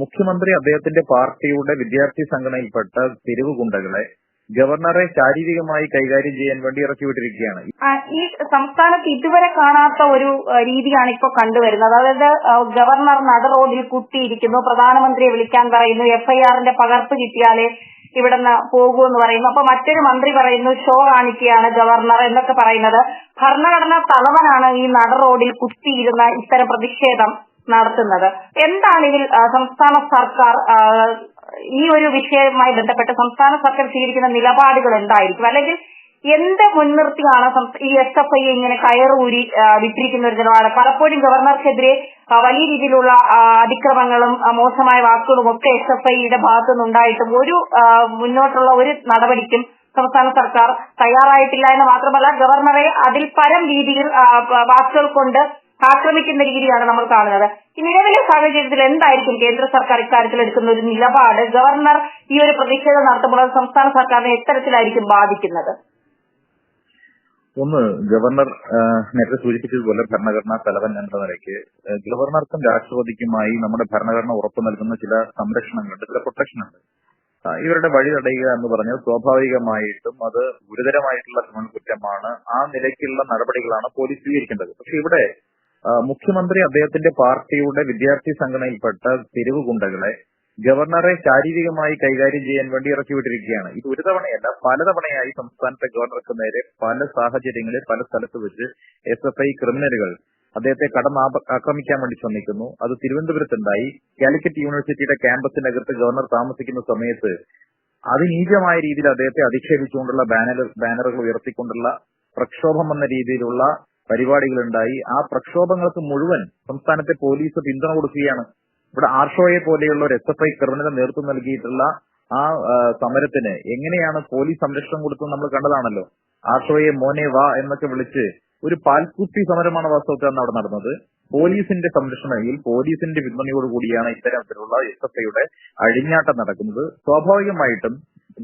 മുഖ്യമന്ത്രി അദ്ദേഹത്തിന്റെ പാർട്ടിയുടെ വിദ്യാർത്ഥി സംഘടനയിൽപ്പെട്ട തെരുവ് ഗവർണറെ ശാരീരികമായി കൈകാര്യം ചെയ്യാൻ വേണ്ടി ഇറക്കിവിട്ടിരിക്കുകയാണ്. ഈ സംസ്ഥാനത്ത് ഇതുവരെ കാണാത്ത ഒരു രീതിയാണ് ഇപ്പോൾ കണ്ടുവരുന്നത്. അതായത് ഗവർണർ നട റോഡിൽ കുത്തിയിരിക്കുന്നു പ്രധാനമന്ത്രിയെ വിളിക്കാൻ പറയുന്നു എഫ്ഐആറിന്റെ പകർപ്പ് കിട്ടിയാലേ ഇവിടുന്ന് പോകൂ എന്ന് പറയുന്നു. അപ്പൊ മറ്റൊരു മന്ത്രി പറയുന്നു ഷോ കാണിക്കുകയാണ് ഗവർണർ എന്നൊക്കെ പറയുന്നത്. ഭരണഘടനാ തലവനാണ് ഈ നട റോഡിൽ കുത്തിയിരുന്ന ഇത്തരം പ്രതിഷേധം. നടത്തുന്നത്. എന്താണ് ഇതിൽ സംസ്ഥാന സർക്കാർ ഈ ഒരു വിഷയവുമായി ബന്ധപ്പെട്ട് സംസ്ഥാന സർക്കാർ സ്വീകരിക്കുന്ന നിലപാടുകൾ എന്തായിരിക്കും? അല്ലെങ്കിൽ എന്ത് മുൻനിർത്തിയാണ് ഈ എസ് എഫ് ഐ ഇങ്ങനെ കയറൂരി വിട്ടിരിക്കുന്ന ഒരു നിലപാട്? പലപ്പോഴും ഗവർണർക്കെതിരെ വലിയ രീതിയിലുള്ള അതിക്രമങ്ങളും മോശമായ വാക്കുകളും ഒക്കെ എസ് എഫ് ഐയുടെ ഭാഗത്തു നിന്നുണ്ടായിട്ടും ഒരു മുന്നോട്ടുള്ള ഒരു നടപടിക്കും സംസ്ഥാന സർക്കാർ തയ്യാറായിട്ടില്ല എന്ന് മാത്രമല്ല ഗവർണറെ അതിൽ പരം രീതിയിൽ വാക്കുകൾ കൊണ്ട് ആക്രമിക്കുന്ന രീതിയാണ് നമ്മൾ കാണുന്നത്. നിലവിലെ സാഹചര്യത്തിൽ എന്തായിരിക്കും കേന്ദ്ര സർക്കാർ ഇക്കാര്യത്തിൽ എടുക്കുന്ന ഒരു നിലപാട്? ഗവർണർ ഈ ഒരു പ്രതിഷേധം നടത്തുമ്പോൾ സംസ്ഥാന സർക്കാരിനെ എത്തരത്തിലായിരിക്കും ബാധിക്കുന്നത്? ഒന്ന് ഗവർണർ നേരത്തെ സൂചിപ്പിച്ചതുപോലെ ഭരണഘടനാ തലവൻ എന്ന നിലയ്ക്ക് ഗവർണർക്കും രാഷ്ട്രപതിക്കുമായി നമ്മുടെ ഭരണഘടന ഉറപ്പു നൽകുന്ന ചില സംരക്ഷണങ്ങളുണ്ട്. ചില പ്രൊട്ടക്ഷനുണ്ട്. ഇവരുടെ വഴി തടയുക എന്ന് പറഞ്ഞാൽ സ്വാഭാവികമായിട്ടും അത് ഗുരുതരമായിട്ടുള്ള കുറ്റമാണ്. ആ നിലയ്ക്കുള്ള നടപടികളാണ് പോലീസ് സ്വീകരിക്കേണ്ടത്. പക്ഷെ ഇവിടെ മുഖ്യമന്ത്രി അദ്ദേഹത്തിന്റെ പാർട്ടിയുടെ വിദ്യാർത്ഥി സംഘടനയിൽപ്പെട്ട തെരുവ് ഗുണ്ടകളെ ഗവർണറെ ശാരീരികമായി കൈകാര്യം ചെയ്യാൻ വേണ്ടി ഇറക്കിവിട്ടിരിക്കുകയാണ് ഇത് ഒരു തവണയല്ല പലതവണയായി സംസ്ഥാനത്തെ ഗവർണർക്ക് നേരെ പല സാഹചര്യങ്ങളിൽ പല സ്ഥലത്ത് വെച്ച് എസ് എഫ് ഐ ക്രിമിനലുകൾ അദ്ദേഹത്തെ കടന്ന് ആക്രമിക്കാൻ വേണ്ടി ശ്രമിക്കുന്നു. അത് തിരുവനന്തപുരത്തുണ്ടായി. കാലിക്കറ്റ് യൂണിവേഴ്സിറ്റിയുടെ ക്യാമ്പസിനകത്ത് ഗവർണർ താമസിക്കുന്ന സമയത്ത് അതിനീചമായ രീതിയിൽ അദ്ദേഹത്തെ അധിക്ഷേപിച്ചുകൊണ്ടുള്ള ബാനർ ബാനറുകൾ ഉയർത്തിക്കൊണ്ടുള്ള പ്രക്ഷോഭം എന്ന രീതിയിലുള്ള പരിപാടികളുണ്ടായി. ആ പ്രക്ഷോഭങ്ങൾക്ക് മുഴുവൻ സംസ്ഥാനത്തെ പോലീസ് പിന്തുണ കൊടുക്കുകയാണ്. ഇവിടെ ആർഷോയെ പോലെയുള്ള ഒരു എസ് എഫ് ഐ ക്രിമിനൽ നേതൃത്വം നൽകിയിട്ടുള്ള ആ സമരത്തിന് എങ്ങനെയാണ് പോലീസ് സംരക്ഷണം കൊടുത്തത് നമ്മൾ കണ്ടതാണല്ലോ. ആർഷോയെ മോനെ വാ എന്നൊക്കെ വിളിച്ച് ഒരു പാൽക്കുപ്പി സമരമാണ് വാസ്തവത്തിൽ അന്ന് അവിടെ നടന്നത്. പോലീസിന്റെ സംരക്ഷണയിൽ പോലീസിന്റെ പിന്തുണയോടുകൂടിയാണ് ഇത്തരത്തിലുള്ള എസ് എഫ് ഐയുടെ അഴിഞ്ഞാട്ടം നടക്കുന്നത്. സ്വാഭാവികമായിട്ടും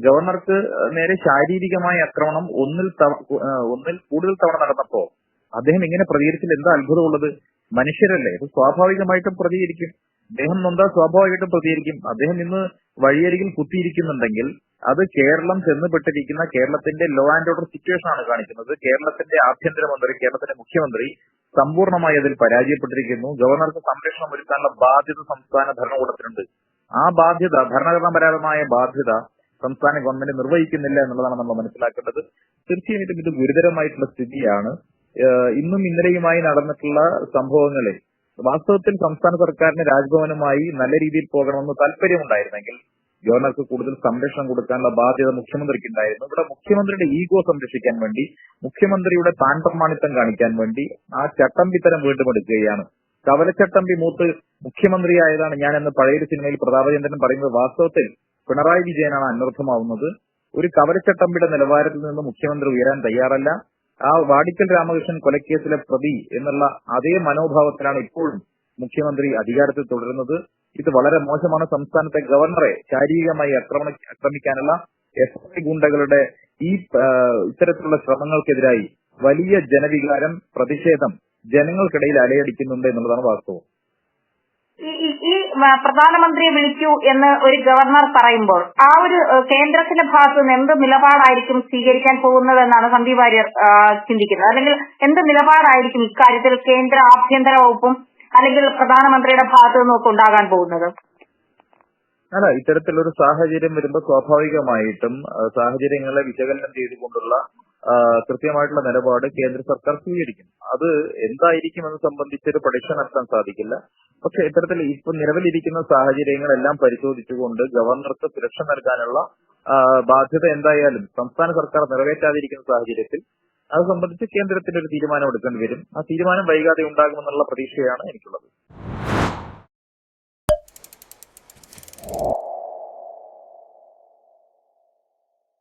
ഗവർണർക്ക് നേരെ ശാരീരികമായ ആക്രമണം ഒന്നിൽ ഒന്നിൽ കൂടുതൽ തവണ നടന്നപ്പോ അദ്ദേഹം ഇങ്ങനെ പ്രതികരിച്ചിൽ എന്താ അത്ഭുതമുള്ളത്? മനുഷ്യരല്ലേ? ഇത് സ്വാഭാവികമായിട്ടും പ്രതികരിക്കും. അദ്ദേഹം നൊന്താ സ്വാഭാവികമായിട്ടും പ്രതികരിക്കും? അദ്ദേഹം ഇന്ന് വഴിയരികിൽ കുത്തിയിരിക്കുന്നുണ്ടെങ്കിൽ അത് കേരളം ചെന്നുപെട്ടിരിക്കുന്ന കേരളത്തിന്റെ ലോ ആൻഡ് ഓർഡർ സിറ്റുവേഷൻ ആണ് കാണിക്കുന്നത്. കേരളത്തിന്റെ ആഭ്യന്തരമന്ത്രി കേരളത്തിന്റെ മുഖ്യമന്ത്രി സമ്പൂർണമായി അതിൽ പരാജയപ്പെട്ടിരിക്കുന്നു. ഗവർണർക്ക് സംരക്ഷണം ഒരുക്കാനുള്ള ബാധ്യത സംസ്ഥാന ഭരണകൂടത്തിനുണ്ട്. ആ ബാധ്യത ഭരണഘടനാപരമായ ബാധ്യത സംസ്ഥാന ഗവൺമെന്റ് നിർവഹിക്കുന്നില്ല എന്നുള്ളതാണ് നമ്മൾ മനസ്സിലാക്കേണ്ടത്. തീർച്ചയായിട്ടും ഇത് ഗുരുതരമായിട്ടുള്ള സ്ഥിതിയാണ്. ഇന്നും ഇന്നലെയുമായി നടന്നിട്ടുള്ള സംഭവങ്ങളെ വാസ്തവത്തിൽ സംസ്ഥാന സർക്കാരിന് രാജ്ഭവനുമായി നല്ല രീതിയിൽ പോകണമെന്ന് താല്പര്യമുണ്ടായിരുന്നെങ്കിൽ ഗവർണർക്ക് കൂടുതൽ സംരക്ഷണം കൊടുക്കാനുള്ള ബാധ്യത മുഖ്യമന്ത്രിക്ക് ഉണ്ടായിരുന്നു ഇവിടെ മുഖ്യമന്ത്രിയുടെ ഈഗോ സംരക്ഷിക്കാൻ വേണ്ടി മുഖ്യമന്ത്രിയുടെ താൻ പ്രമാണിത്തം കാണിക്കാൻ വേണ്ടി ആ ചട്ടമ്പിത്തരം വീണ്ടും എടുക്കുകയാണ് കവലച്ചട്ടമ്പി മൂത്ത് മുഖ്യമന്ത്രിയായതാണ് ഞാൻ എന്ന് പഴയൊരു സിനിമയിൽ പ്രതാപചന്ദ്രൻ പറയുന്നത് വാസ്തവത്തിൽ പിണറായി വിജയനാണ് അനർത്ഥമാവുന്നത് ഒരു കവലച്ചട്ടമ്പിയുടെ നിലവാരത്തിൽ നിന്ന് മുഖ്യമന്ത്രി ഉയരാൻ തയ്യാറല്ല. ആ വാടിക്കൽ രാമകൃഷ്ണൻ കൊലക്കേസിലെ പ്രതി എന്നുള്ള അതേ മനോഭാവത്തിലാണ് ഇപ്പോഴും മുഖ്യമന്ത്രി അധികാരത്തിൽ തുടരുന്നത്. ഇത് വളരെ മോശമാണ്. സംസ്ഥാനത്തെ ഗവർണറെ ശാരീരികമായി ആക്രമണ ആക്രമിക്കാനുള്ള എസ് ഐ ഗുണ്ടകളുടെ ഈ ഇത്തരത്തിലുള്ള ശ്രമങ്ങൾക്കെതിരായി വലിയ ജനവികാരം പ്രതിഷേധം ജനങ്ങൾക്കിടയിൽ അലയടിക്കുന്നുണ്ട് എന്നുള്ളതാണ് വാസ്തവം. ഈ പ്രധാനമന്ത്രിയെ വിളിക്കൂ എന്ന് ഒരു ഗവർണർ പറയുമ്പോൾ ആ ഒരു കേന്ദ്രത്തിന്റെ ഭാഗത്ത് നിന്ന് എന്ത് നിലപാടായിരിക്കും സ്വീകരിക്കാൻ പോകുന്നത് എന്നാണ് സന്ദീപ് വാര്യർ ചിന്തിക്കുന്നത്. അല്ലെങ്കിൽ എന്ത് നിലപാടായിരിക്കും ഇക്കാര്യത്തിൽ കേന്ദ്ര ആഭ്യന്തര വകുപ്പും അല്ലെങ്കിൽ പ്രധാനമന്ത്രിയുടെ ഭാഗത്ത് നിന്നൊക്കെ ഉണ്ടാകാൻ പോകുന്നത്? അല്ല ഇത്തരത്തിലൊരു സാഹചര്യം വരുമ്പോൾ സ്വാഭാവികമായിട്ടും സാഹചര്യങ്ങളെ വിശകലനം ചെയ്തുകൊണ്ടുള്ള കൃത്യമായിട്ടുള്ള നിലപാട് കേന്ദ്ര സർക്കാർ സ്വീകരിക്കും അത് എന്തായിരിക്കും എന്ന് സംബന്ധിച്ചൊരു പ്രൊഡിക്ഷൻ നടത്താൻ സാധിക്കില്ല. പക്ഷെ ഇത്തരത്തിൽ ഇപ്പൊ നിലവിലിരിക്കുന്ന സാഹചര്യങ്ങളെല്ലാം പരിശോധിച്ചുകൊണ്ട് ഗവർണർക്ക് സുരക്ഷ നൽകാനുള്ള ബാധ്യത എന്തായാലും സംസ്ഥാന സർക്കാർ നിറവേറ്റാതിരിക്കുന്ന സാഹചര്യത്തിൽ അത് സംബന്ധിച്ച് കേന്ദ്രത്തിന്റെ ഒരു തീരുമാനം എടുക്കേണ്ടി വരും. ആ തീരുമാനം വൈകാതെ ഉണ്ടാകുമെന്നുള്ള പ്രതീക്ഷയാണ് എനിക്കുള്ളത്.